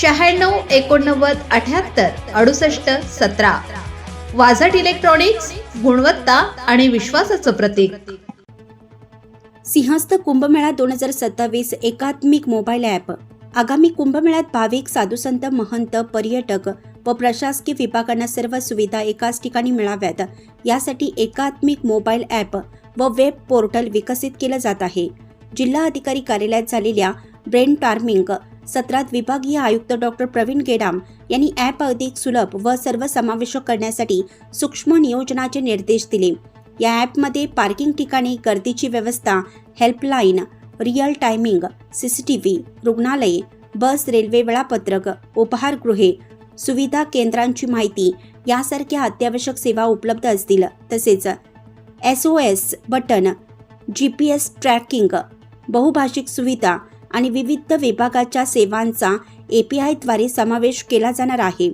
शहाण्णव एकोणनव्वद अठ्याहत्तर अडुसष्ट सतरा. वाझट इलेक्ट्रॉनिक्स गुणवत्ता आणि विश्वासाचं प्रतीक. सिंहस्थ कुंभमेळा दोन हजार सत्तावीस एकात्मिक मोबाईल ॲप. आगामी कुंभमेळ्यात भाविक साधुसंत महंत पर्यटक व प्रशासकीय विभागांना सर्व सुविधा एकाच ठिकाणी मिळाव्यात. यासाठी एकात्मिक मोबाईल ॲप व वेब पोर्टल विकसित केलं जात आहे. जिल्हा अधिकारी कार्यालयात झालेल्या ब्रेन टार्मिंग सत्रात विभागीय आयुक्त डॉक्टर प्रवीण गेडाम यांनी ॲप अधिक सुलभ व सर्वसमावेशक करण्यासाठी सूक्ष्म नियोजनाचे निर्देश दिले. या ॲपमध्ये पार्किंग ठिकाणी गर्दीची व्यवस्था helpline real timing C C T V रुग्णालये बस रेल्वे वेळापत्रक उपहारगृहे सुविधा केंद्रांची माहिती यासारख्या अत्यावश्यक सेवा उपलब्ध असतील. तसेच S O S button G P S tracking बहुभाषिक सुविधा आणि विविध विभागाच्या सेवांचा ए पी आयद्वारे समावेश केला जाणार आहे.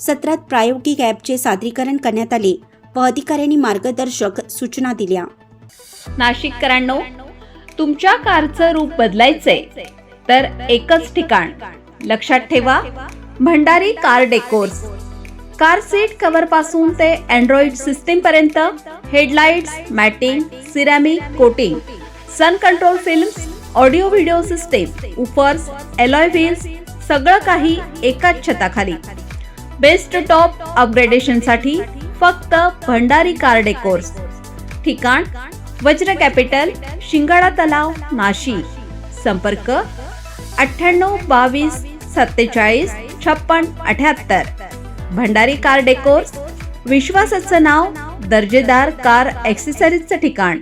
सत्रात प्रायोगिक ॲपचे सादरीकरण करण्यात आले व अधिकाऱ्यांनी मार्गदर्शक सूचना दिल्या. नाशिककरांनो तुमच्या कारचं रूप बदलायचंय. तर एकच ठिकाण. लक्षात ठेवा Bhandari car decors. Car seat कव्हरपासून ते अँड्रॉइड सिस्टीम पर्यंत headlights matting ceramic coating. Sun control films audio video system woofers alloy wheels सगळं काही एकाच छताखाली. बेस्ट टॉप अपग्रेडेशनसाठी फक्त भंडारी कार डेकोर्स ठिकाण वज्र कॅपिटल शिंगाडा तलाव नाशिक संपर्क अठ्ठ्याण्णव बावीस सत्तेचाळीस छप्पन अठ्याहत्तर. भंडारी कार डेकोर्स विश्वासाचं नाव दर्जेदार कार ॲक्सेसरीजचं ठिकाण.